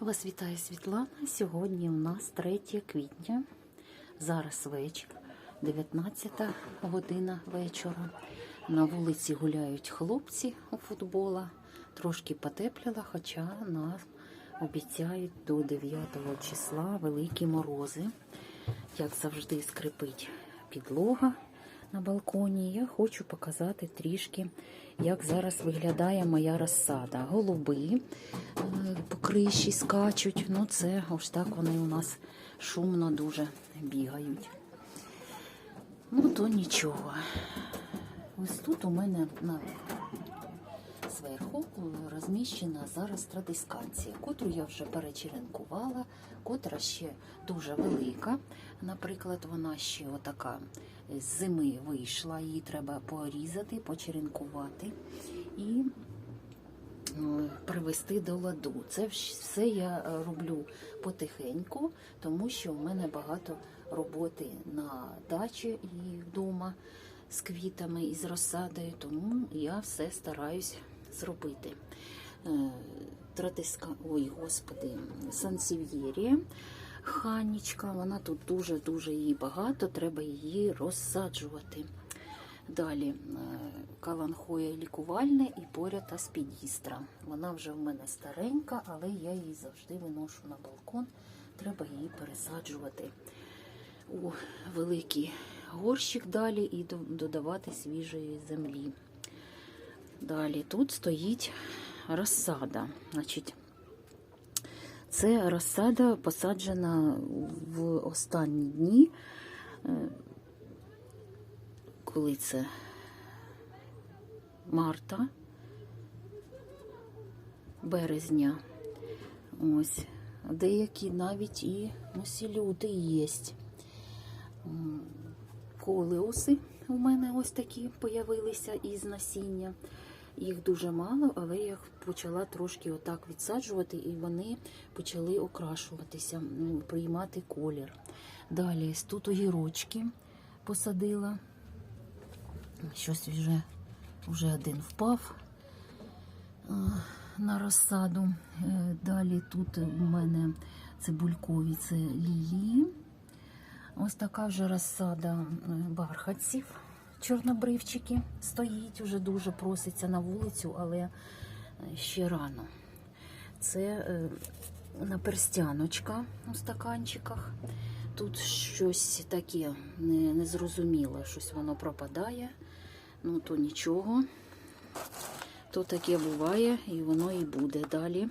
Вас вітає Світлана. Сьогодні у нас 3 квітня. Зараз вечір, 19 година вечора. На вулиці гуляють хлопці у футбола. Трошки потепліло, хоча нас обіцяють до 9 числа великі морози. Як завжди, скрипить підлога на балконі. Я хочу показати трішки, як зараз виглядає моя розсада. Голуби е, по криші скачуть. Ну, це ось так вони у нас шумно дуже бігають. Ну, то нічого. Ось тут у мене на зверху розміщена зараз традисканція, котру я вже перечеренкувала, котра ще дуже велика. Наприклад, вона ще отака з зими вийшла, її треба порізати, почеренкувати і привести до ладу. Це все я е, роблю потихеньку, тому що в мене багато роботи на дачі і вдома з квітами і з розсадою, тому я все стараюсь зробити. Е, Тратиска, ой, господи, сансів'єрія, ханічка, вона тут дуже-дуже її багато, треба її розсаджувати. Далі е, каланхоя лікувальне і поряд аспідістра. Вона вже в мене старенька, але я її завжди виношу на балкон. Треба її пересаджувати у великий горщик далі і додавати свіжої землі. Далі тут стоїть розсада. Значить, це розсада посаджена в останні дні. Е, Коли це марта, березня. Ось. Деякі навіть і носілюди є. М, Колеуси у мене ось такі появилися із насіння. Їх дуже мало, але я почала трошки отак відсаджувати, і вони почали окрашуватися, приймати колір. Далі тут огірочки посадила. Щось вже, вже один впав на розсаду. Е, Далі тут у мене цибулькові це лілії. Ось така вже розсада е, бархатців, чорнобривчики стоїть, вже дуже проситься на вулицю, але е, ще рано. Це е, наперстяночка у стаканчиках. Тут щось таке незрозуміле, щось воно пропадає. Ну, то нічого. То таке буває, і воно і буде далі.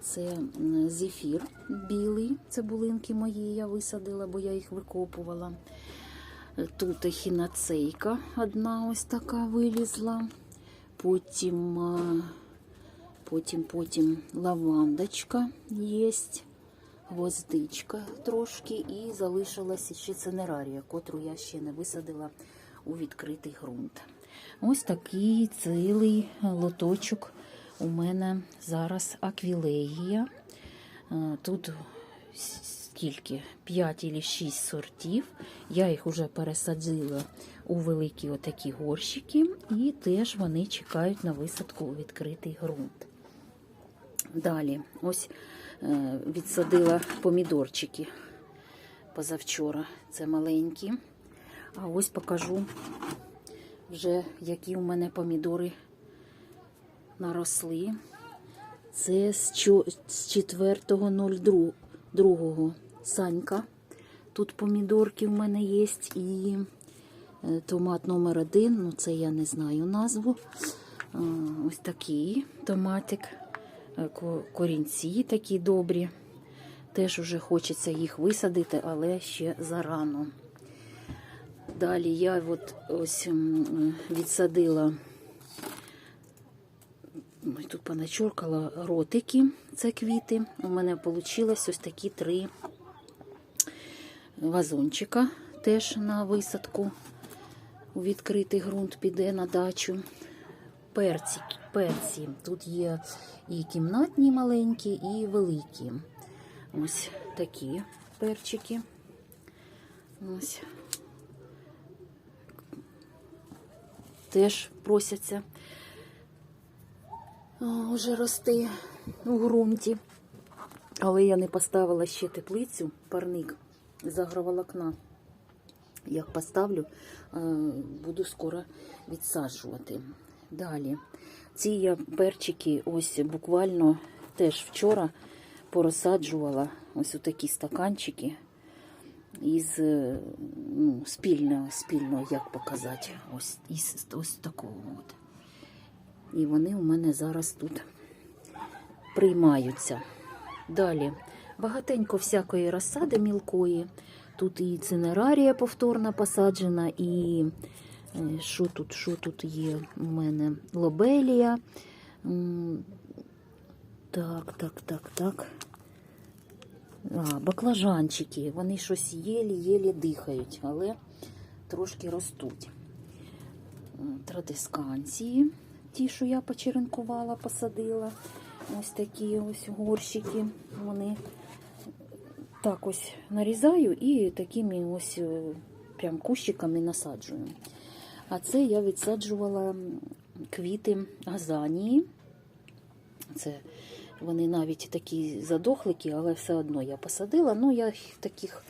Це зефір білий, цибулинки мої я висадила, бо я їх викопувала. Тут ехінацейка одна ось така вилізла. Потім, потім, потім лавандочка є, гвоздичка трошки, і залишилася ще цинерарія, котру я ще не висадила у відкритий ґрунт. Ось такий цілий лоточок у мене зараз аквілегія. Е, Тут скільки? 5 або 6 сортів. Я їх вже пересадила у великі отакі горщики, і теж вони чекають на висадку у відкритий ґрунт. Далі, ось е, відсадила помідорчики позавчора. Це маленькі. А ось покажу вже, які у мене помідори наросли. Це з 4.02 Санька. Тут помідорки в мене є і е, томат номер один, ну це я не знаю назву. Ось такий томатик. Е, Корінці такі добрі. Теж уже хочеться їх висадити, але ще зарано. Далі я от ось відсадила, тут поначоркала ротики, це квіти. У мене вийшло ось такі три вазончика теж на висадку. У відкритий ґрунт піде на дачу. Перці, перці. Тут є і кімнатні маленькі, і великі. Ось такі перчики. Ось. теж просяться вже рости у ґрунті. Але я не поставила ще теплицю, парник з агроволокна. Як поставлю, е, буду скоро відсаджувати. Далі. Ці я перчики ось буквально теж вчора порозсаджувала ось такі стаканчики із е, ну, спільно, спільно, як показати, ось із ось такого. От. І вони у мене зараз тут приймаються. Далі багатенько всякої розсади мілкої. Тут і цинерарія повторно посаджена, і е, що тут, що тут є у мене? Лобелія. Так, так, так, так. А, баклажанчики. Вони щось єлі-єлі дихають, але трошки ростуть. Традисканції, ті, що я почеренкувала, посадила. Ось такі ось горщики. Вони так ось нарізаю і такими ось е, прям кущиками насаджую. А це я відсаджувала квіти газанії. Це вони навіть такі задохлики, але все одно я посадила. Ну, я в таких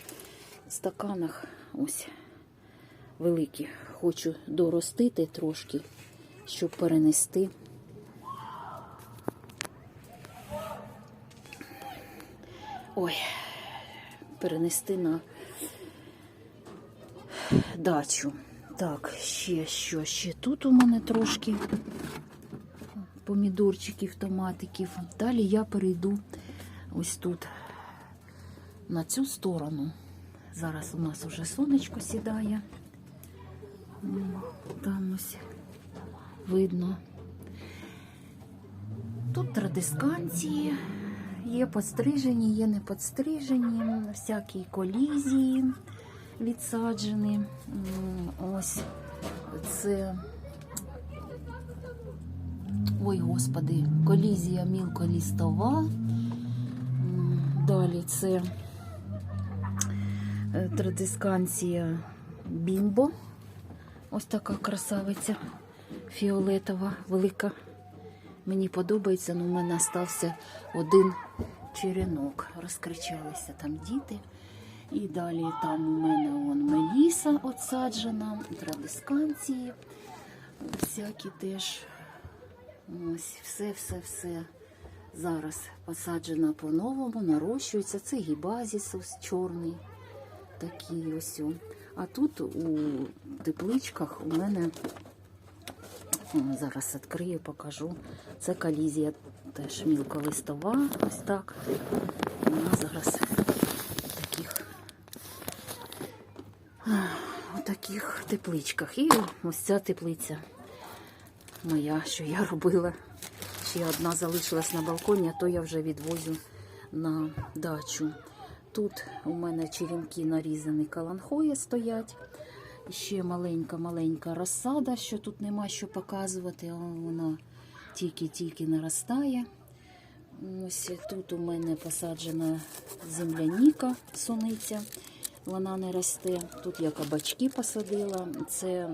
стаканах ось великі. Хочу доростити трошки, щоб перенести. Ой, перенести на дачу. Так, ще що, ще тут у мене трошки помідорчиків, томатиків. Далі я перейду ось тут на цю сторону. Зараз у нас вже сонечко сідає. Там ось видно. Тут традисканції, є подстрижені, є не подстрижені, всякі колізії відсаджені. Ось це. Ой, господи, колізія мілколістова. Далі це е, традисканція бімбо. Ось така красавиця фіолетова, велика. Мені подобається, але в мене стався один черенок. Розкричалися там діти. І далі там у мене вон меліса отсаджена, традисканції, всякі теж. Ось все, все, все зараз посаджено по-новому, нарощується. Це гібазіс ось чорний. Такий ось. А тут у тепличках у мене зараз відкрию, покажу. Це колізія теж мілколистова. Ось так. Вона зараз в таких, у таких тепличках. І ось ця теплиця моя, що я робила. Ще одна залишилась на балконі, а то я вже відвозю на дачу. Тут у мене черенки нарізані каланхої стоять. Ще маленька-маленька розсада, що тут нема що показувати, вона тільки-тільки наростає. Ось тут у мене посаджена земляніка, суниця, вона не росте. Тут я кабачки посадила. Це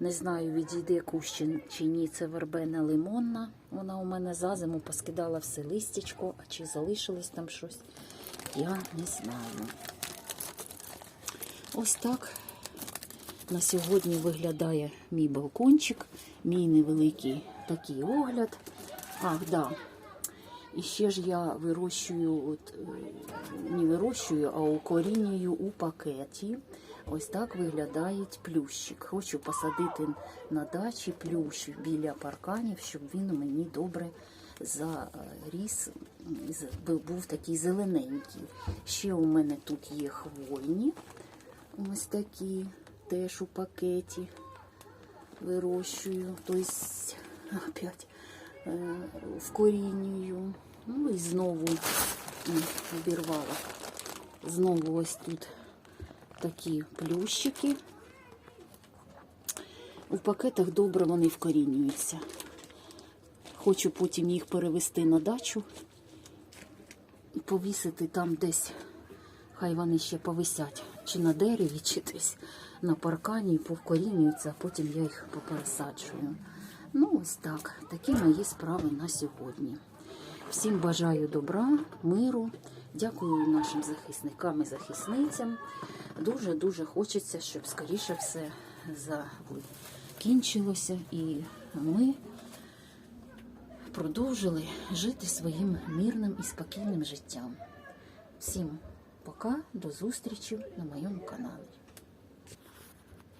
не знаю, відійде кущ чи- ні, це вербена лимонна. Вона у мене за зиму поскидала все листячко, а чи залишилось там щось, я не знаю. Ось так на сьогодні виглядає мій балкончик, мій невеликий такий огляд. Ах, да. І ще ж я вирощую, от, е, не вирощую, а укорінюю у пакеті. Ось так виглядає плющик. Хочу посадити на дачі плющ біля парканів, щоб він мені добре заріс, був такий зелененький. Ще у мене тут є хвойні, ось такі, теж у пакеті вирощую. Тобто опять е, вкорінюю. Ну і знову обірвала. Знову ось тут такі плющики. У пакетах добре вони вкорінюються. Хочу потім їх перевести на дачу і повісити там десь. Хай вони ще повисять, чи на дереві, чи десь на паркані, повкорінюються, а потім я їх попересаджую. Ну, ось так. Такі мої справи на сьогодні. Всім бажаю добра, миру. Дякую нашим захисникам і захисницям. Дуже-дуже хочеться, щоб скоріше все закінчилося і ми продовжили жити своїм мирним і спокійним життям. Всім пока, до зустрічі на моєму каналі.